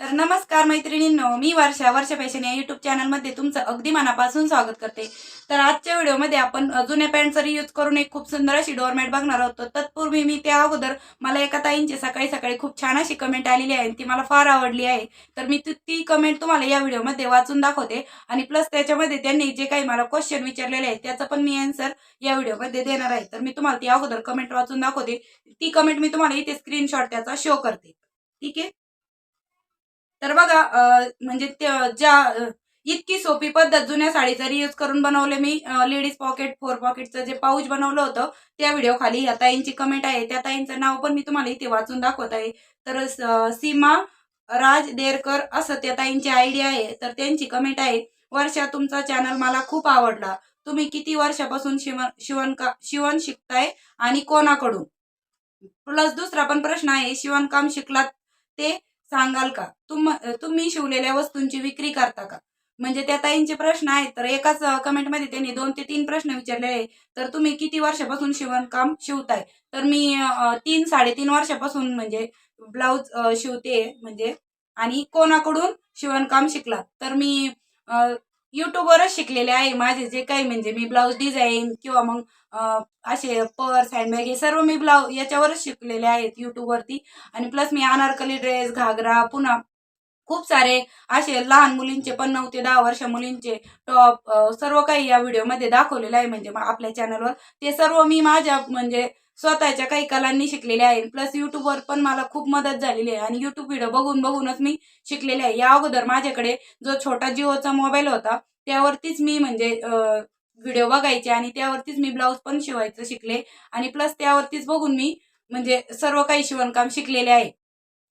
तर नमस्कार मैत्रिणींनो मी वर्षा वर्षा फॅशन या युट्यूब चॅनलमध्ये तुमचं अगदी मनापासून स्वागत करते. तर आजच्या व्हिडिओमध्ये आपण जुन्या पॅन्टचा रियूज करून एक खूप सुंदर अशी डोरमॅट बघणार आहोत. तत्पूर्वी मी त्या अगोदर मला एका ताईंची सकाळी सकाळी खूप छान अशी कमेंट आलेली आहे आणि ती मला फार आवडली आहे. तर मी ती- ती कमेंट तुम्हाला या व्हिडिओमध्ये वाचून दाखवते आणि प्लस त्याच्यामध्ये त्यांनी जे काही मला क्वेश्चन विचारलेले आहेत त्याचं पण मी आन्सर या व्हिडिओमध्ये देणार आहे. तर मी तुम्हाला ती अगोदर कमेंट वाचून दाखवते. ती कमेंट मी तुम्हाला इथे स्क्रीनशॉट त्याचा शो करते. ठीक आहे? तर बघा म्हणजे ज्या इतकी सोपी पद्धत जुन्या साडीचा रियूज करून बनवले मी लेडीज पॉकेट फोर पॉकेटचं जे पाऊच बनवलं होतं त्या व्हिडिओ खाली या ताईंची कमेंट आहे. त्या ताईंचं नाव पण मी तुम्हाला इथे वाचून दाखवत आहे. तर सीमा राज देरकर असं त्या ताईंची आयडिया आहे. तर त्यांची कमेंट आहे वर्षा तुमचा चॅनल मला खूप आवडला. तुम्ही किती वर्षापासून शिवण शिवण का शिवण शिकताय आणि कोणाकडून? प्लस दुसरा पण प्रश्न आहे शिवणकाम शिकलात ते सांगाल का? तुम तुम्ही शिवलेल्या वस्तूंची विक्री करता का? म्हणजे त्या ताईंचे प्रश्न आहेत तर एकाच कमेंटमध्ये त्यांनी दोन ते तीन प्रश्न विचारलेले तर तुम्ही किती वर्षापासून शिवणकाम शिवताय? तर मी तीन साडेतीन वर्षापासून म्हणजे ब्लाऊज शिवते म्हणजे आणि कोणाकडून शिवणकाम शिकला? तर मी युट्यूबवरच शिकलेले आहे. माझे जे काही म्हणजे मी ब्लाऊज डिझाईन किंवा मग असे पर्स हँडबॅग हे सर्व मी ब्लाऊज याच्यावरच शिकलेले आहेत युट्यूबवरती आणि प्लस मी अनारकली ड्रेस घागरा पुन्हा खूप सारे असे लहान मुलींचे पण नऊ ते दहा वर्ष मुलींचे टॉप सर्व काही या व्हिडिओमध्ये दाखवलेलं आहे. म्हणजे आपल्या चॅनलवर ते सर्व मी माझ्या म्हणजे स्वतःच्या काही कलांनी शिकलेले आहे. प्लस युट्यूबवर पण मला खूप मदत झालेली आहे. आणि युट्यूब व्हिडिओ बघून बघूनच मी शिकलेले आहे. या अगोदर माझ्याकडे जो छोटा जिओचा मोबाईल होता त्यावरतीच मी म्हणजे व्हिडिओ बघायचे आणि त्यावरतीच मी ब्लाऊज पण शिवायचं शिकले. आणि प्लस त्यावरतीच बघून मी म्हणजे सर्व काही शिवणकाम शिकलेले आहे.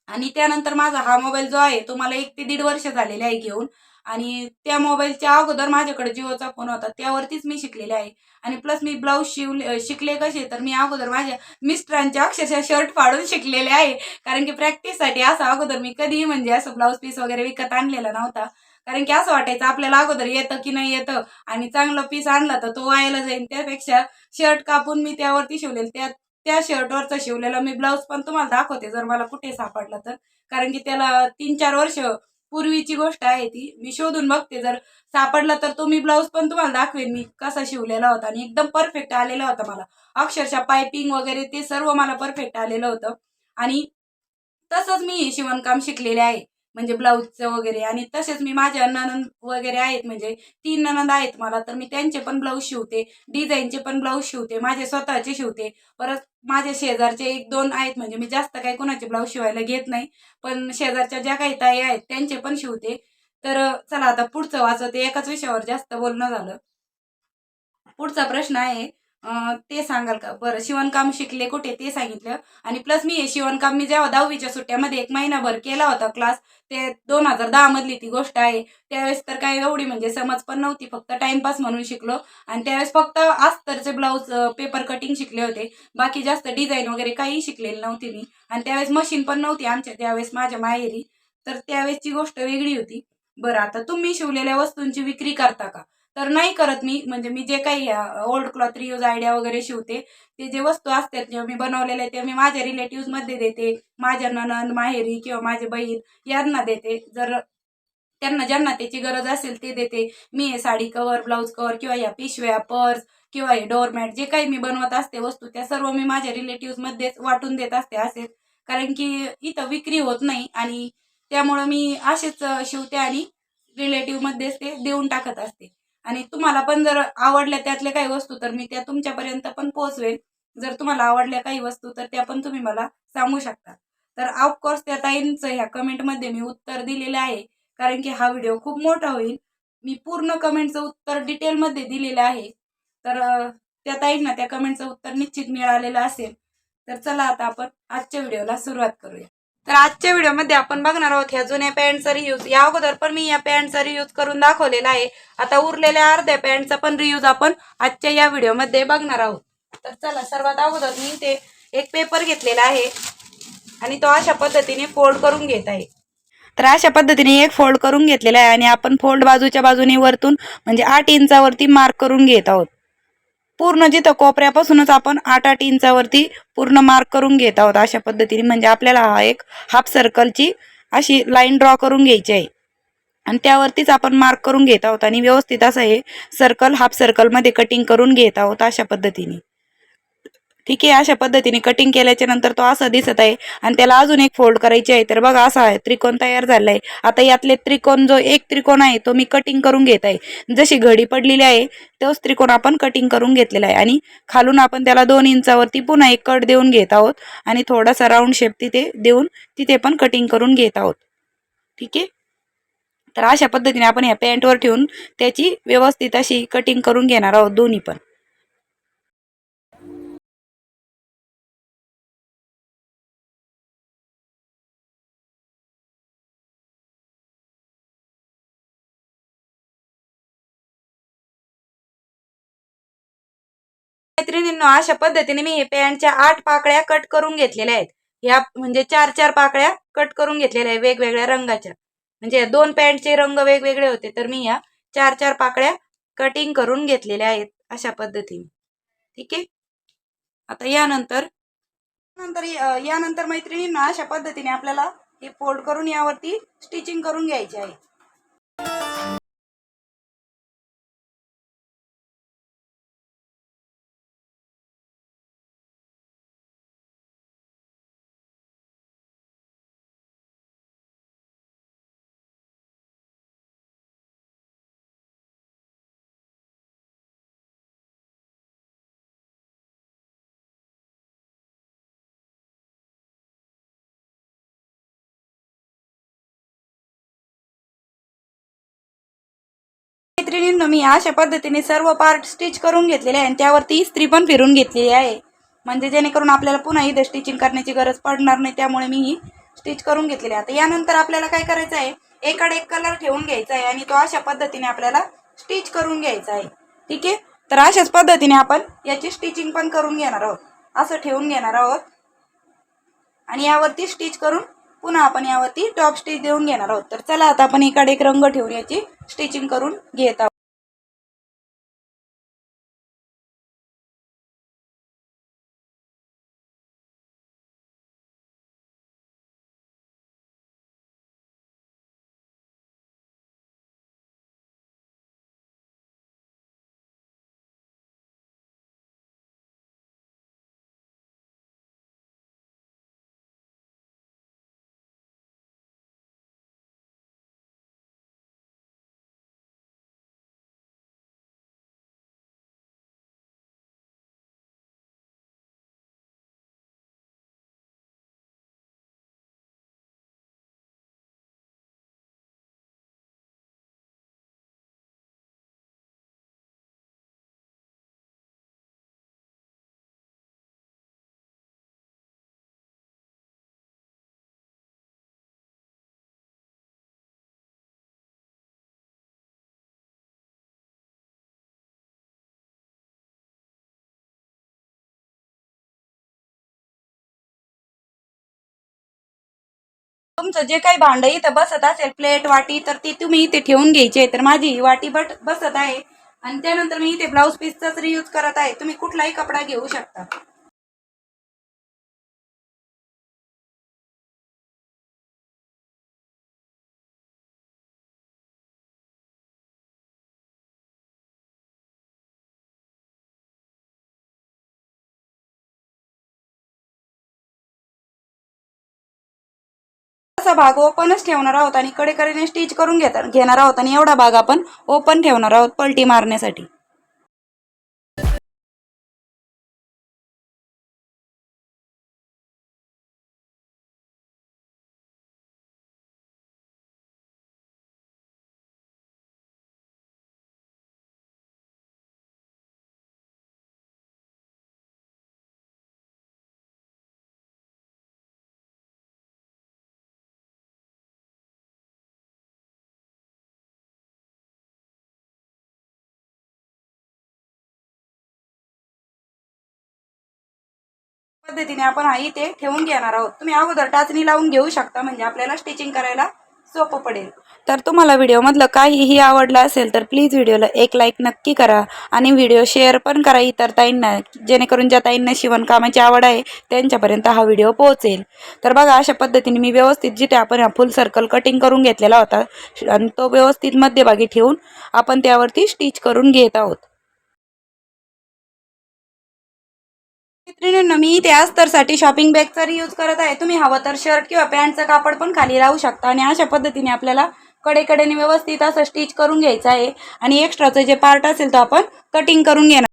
आणि त्यानंतर माझा हा मोबाईल जो आहे तो मला एक ते दीड वर्ष झालेले आहे घेऊन. आणि त्या मोबाईलच्या अगोदर माझ्याकडे जिओचा फोन होता त्यावरतीच मी शिकलेले आहे. आणि प्लस मी ब्लाऊज शिवले शिकले कसे तर मी अगोदर माझ्या मिस्टरांच्या अक्षरशः शर्ट फाडून शिकलेले आहे. कारण की प्रॅक्टिससाठी असं अगोदर मी कधीही म्हणजे असं ब्लाऊज पीस वगैरे विकत आणलेला नव्हता. कारण की असं वाटायचं आपल्याला अगोदर येतं की नाही येतं? आणि चांगलं पीस आणला तर तो व्हायला जाईल त्यापेक्षा शर्ट कापून मी त्यावरती शिवलेलं त्या त्या शर्टवरचं शिवलेलं मी ब्लाऊज पण तुम्हाला दाखवते जर मला कुठे सापडला तर. कारण की त्याला तीन चार वर्ष पूर्वीची गोष्ट आहे ती. मी शोधून बघते. जर सापडला तर तो मी ब्लाऊज पण तुम्हाला दाखवेन. मी कसा शिवलेला होता आणि एकदम परफेक्ट आलेला होता मला. अक्षरशः पायपिंग वगैरे ते सर्व मला परफेक्ट आलेलं होतं. आणि तसंच मी शिवणकाम शिकलेले आहे. म्हणजे ब्लाऊजचं वगैरे. आणि तसेच मी माझ्या ननंद वगैरे आहेत म्हणजे तीन ननंद आहेत मला तर मी त्यांचे पण ब्लाऊज शिवते डिझाईनचे पण ब्लाऊज शिवते माझे स्वतःचे शिवते. परत माझ्या शेजारचे एक दोन आहेत म्हणजे मी जास्त काही कोणाचे ब्लाऊज शिवायला घेत नाही पण शेजारच्या ज्या काही ताई आहेत त्यांचे पण शिवते. तर चला आता पुढचं वाचवते एकाच विषयावर जास्त बोलणं झालं. पुढचा प्रश्न आहे ते सांगाल का? बरं शिवणकाम शिकले कुठे ते सांगितलं. आणि प्लस मी हे शिवणकाम मी जेव्हा दहावीच्या सुट्ट्यामध्ये एक महिनाभर केला होता क्लास ते दोन हजार दहा मधली ती गोष्ट आहे. त्यावेळेस तर काय एवढी म्हणजे समज पण नव्हती फक्त टाइमपास म्हणून शिकलो. आणि त्यावेळेस फक्त अस्तरचे ब्लाऊज पेपर कटिंग शिकले होते. बाकी जास्त डिझाईन वगैरे काही शिकलेली नव्हती मी. आणि त्यावेळेस मशीन पण नव्हती आमच्या त्यावेळेस माझ्या माहेरी. तर त्यावेळेसची गोष्ट वेगळी होती. बरं आता तुम्ही शिवलेल्या वस्तूंची विक्री करता का? तर नाही करत मी. म्हणजे मी जे काही ओल्ड क्लॉथ रियूज आयडिया वगैरे शिवते ते जे वस्तू असतात जे मी बनवलेले ते मी माझ्या रिलेटिव्हमध्ये देते. माझ्या ननंद माहेरी किंवा माझे बहीण यांना देते. जर त्यांना ज्यांना त्याची गरज असेल ते देते. मी हे साडी कवर ब्लाऊज कवर किंवा या पिशव्या पर्स किंवा हे डोरमॅट जे काही मी बनवत असते वस्तू त्या सर्व मी माझ्या रिलेटिव्ह मध्येच वाटून देत असते असेच कारण की इथं विक्री होत नाही आणि त्यामुळं मी असेच शिवते आणि रिलेटिव्ह मध्येच ते देऊन टाकत असते. आणि तुम्हाला पण जर आवडल्या त्यातल्या काही वस्तू तर मी त्या तुमच्यापर्यंत पण पोहोचवेन. जर तुम्हाला आवडल्या काही वस्तू तर त्या पण तुम्ही मला सांगू शकता. तर ऑफकोर्स त्या ताईंचं ह्या कमेंटमध्ये मी उत्तर दिलेलं आहे कारण की हा व्हिडिओ खूप मोठा होईल. मी पूर्ण कमेंटचं उत्तर डिटेलमध्ये दिलेलं आहे. तर त्या ताईंना त्या कमेंटचं उत्तर निश्चित मिळालेलं असेल. तर चला आता आपण आजच्या व्हिडिओला सुरुवात करूया. तर आजच्या व्हिडिओमध्ये आपण बघणार आहोत ह्या जुन्या पॅन्टचा रियूज या अगोदर पण मी या पॅन्टचा रियूज करून दाखवलेला आहे. आता उरलेल्या अर्ध्या पॅन्टचा पण रियूज आपण आजच्या या व्हिडिओमध्ये बघणार आहोत. तर चला सर्वात अगोदर मी ते एक पेपर घेतलेला आहे आणि तो अशा पद्धतीने फोल्ड करून घेत आहे. तर अशा पद्धतीने एक फोल्ड करून घेतलेला आहे आणि आपण फोल्ड बाजूच्या बाजूने वरतून म्हणजे आठ इंचावरती मार्क करून घेत आहोत. पूर्ण जिथं कोपऱ्यापासूनच आपण आठ आठ इंचावरती पूर्ण मार्क करून घेत आहोत अशा पद्धतीने. म्हणजे आपल्याला हा एक हाफ सर्कलची अशी लाईन ड्रॉ करून घ्यायची आहे. आणि त्यावरतीच आपण मार्क करून घेत आहोत. आणि व्यवस्थित असं हे सर्कल हाफ सर्कलमध्ये कटिंग करून घेत आहोत अशा पद्धतीने. ठीक आहे अशा पद्धतीने कटिंग केल्याच्यानंतर तो असा दिसत आहे आणि त्याला अजून एक फोल्ड करायची आहे. तर बघा असा आहे त्रिकोण तयार झाला आहे आता यातले त्रिकोण जो एक त्रिकोण आहे तो मी कटिंग करून घेत आहे. जशी घडी पडलेली आहे तोच त्रिकोण आपण कटिंग करून घेतलेला आहे. आणि खालून आपण त्याला दोन इंचावरती पुन्हा एक कट देऊन घेत आहोत. आणि थोडासा राऊंड शेप तिथे देऊन तिथे पण कटिंग करून घेत आहोत. ठीक आहे? तर अशा पद्धतीने आपण ह्या पॅन्टवर ठेवून त्याची व्यवस्थित अशी कटिंग करून घेणार आहोत दोन्ही पण. मैत्रिणींनो अशा पद्धतीने मी हे पॅन्टच्या आठ पाकळ्या कट करून घेतलेल्या आहेत. ह्या म्हणजे चार चार पाकळ्या कट करून घेतलेल्या आहेत वेगवेगळ्या रंगाच्या. म्हणजे दोन पॅन्टचे रंग वेगवेगळे होते तर मी ह्या चार चार पाकळ्या कटिंग करून घेतलेल्या आहेत अशा पद्धतीने. ठीक आहे? आता यानंतर नंतर या- यानंतर मैत्रिणींना अशा पद्धतीने आपल्याला हे फोल्ड करून यावरती स्टिचिंग करून घ्यायची आहे. मैत्रिणींनो मी अशा पद्धतीने सर्व पार्ट स्टिच करून घेतलेले आहे आणि त्यावरती इस्त्री पण फिरून घेतलेली आहे. म्हणजे जेणेकरून आपल्याला पुन्हा इथं स्टिचिंग करण्याची गरज पडणार नाही त्यामुळे मी ही स्टिच करून घेतलेली आहे. आता यानंतर आपल्याला काय करायचं आहे? एकाड एक कलर ठेवून घ्यायचा आहे आणि तो अशा पद्धतीने आपल्याला स्टिच करून घ्यायचा आहे. ठीक आहे? तर अशाच पद्धतीने आपण याची स्टिचिंग पण करून घेणार आहोत. असं ठेवून घेणार आहोत. आणि यावरती स्टिच करून पुन्हा आपण यावरती टॉप स्टिच देऊन घेणार आहोत. तर चला आता आपण एकाडे एक रंग ठेवून याची स्टिचिंग करून घेत आहोत. तुमचं जे काही भांड इथं बसत असेल प्लेट वाटी तर ती तुम्ही इथे ठेवून घ्यायची आहे. तर माझी ही वाटी बट बसत आहे. आणि त्यानंतर मी इथे ब्लाऊज पीसचाच रियूज करत आहे. तुम्ही कुठलाही कपडा घेऊ शकता. असा भाग ओपनच ठेवणार आहोत आणि कडेकडेने स्टिच करून घेता घेणार आहोत आणि एवढा भाग आपण ओपन ठेवणार आहोत पलटी मारण्यासाठी. पद्धतीने आपण हा इथे ठेवून घेणार आहोत. तुम्ही अगोदर टाचणी लावून घेऊ शकता म्हणजे आपल्याला स्टिचिंग करायला सोपं पडेल. तर तुम्हाला व्हिडिओमधलं काहीही आवडलं असेल तर प्लीज व्हिडिओला एक लाईक नक्की करा आणि व्हिडिओ शेअर पण करा इतर ताईंना जेणेकरून ज्या ताईंना शिवणकामाची आवड आहे त्यांच्यापर्यंत हा व्हिडिओ पोहोचेल. तर बघा अशा पद्धतीने मी व्यवस्थित जिथे आपण हा फुल सर्कल कटिंग करून घेतलेला होता आणि तो व्यवस्थित मध्यभागी ठेवून आपण त्यावरती स्टिच करून घेत आहोत. मैत्रिणींनो मी इथे अस्तरसाठी शॉपिंग बॅगचा यूज करत आहे. तुम्ही हवं तर शर्ट किंवा पॅन्टचं कापड पण खाली राहू शकता आणि अशा पद्धतीने आपल्याला कडेकडेने व्यवस्थित असं स्टिच करून घ्यायचं आहे. आणि एक्स्ट्राचं जे पार्ट असेल तो आपण कटिंग करून घेणार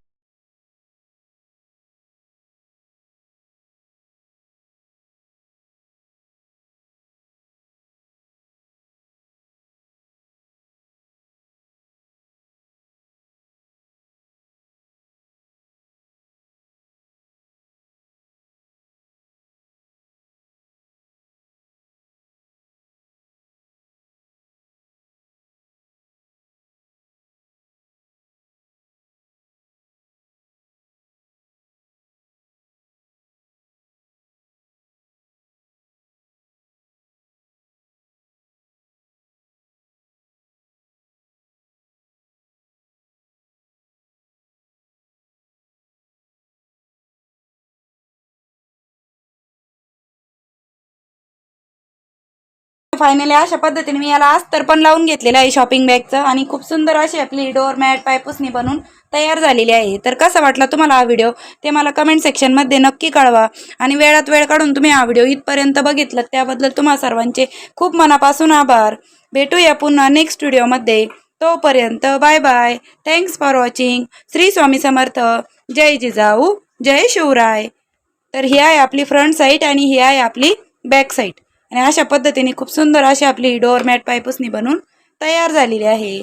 फायनली अशा पद्धतीने मी याला अस्तर पण लावून घेतलेलं आहे शॉपिंग बॅगचं आणि खूप सुंदर अशी आपली डोअर मॅट पायपुसणी बनून तयार झालेली आहे. तर कसा वाटला तुम्हाला हा व्हिडिओ ते मला कमेंट सेक्शनमध्ये नक्की कळवा. आणि वेळात वेळ काढून तुम्ही हा व्हिडिओ इथपर्यंत बघितलं त्याबद्दल तुम्हा सर्वांचे खूप मनापासून आभार. भेटूया पुन्हा नेक्स्ट व्हिडिओमध्ये तोपर्यंत bye bye thanks for watching Shri Swami Samarth. जय जिजाऊ. जय शिवराय. तर ही आहे आपली फ्रंट साईट आणि ही आहे आपली बॅक साईट आणि अशा पद्धतीने खूप सुंदर अशी आपली डोअर मॅट पायपुसणी बनून तयार झालेली आहे.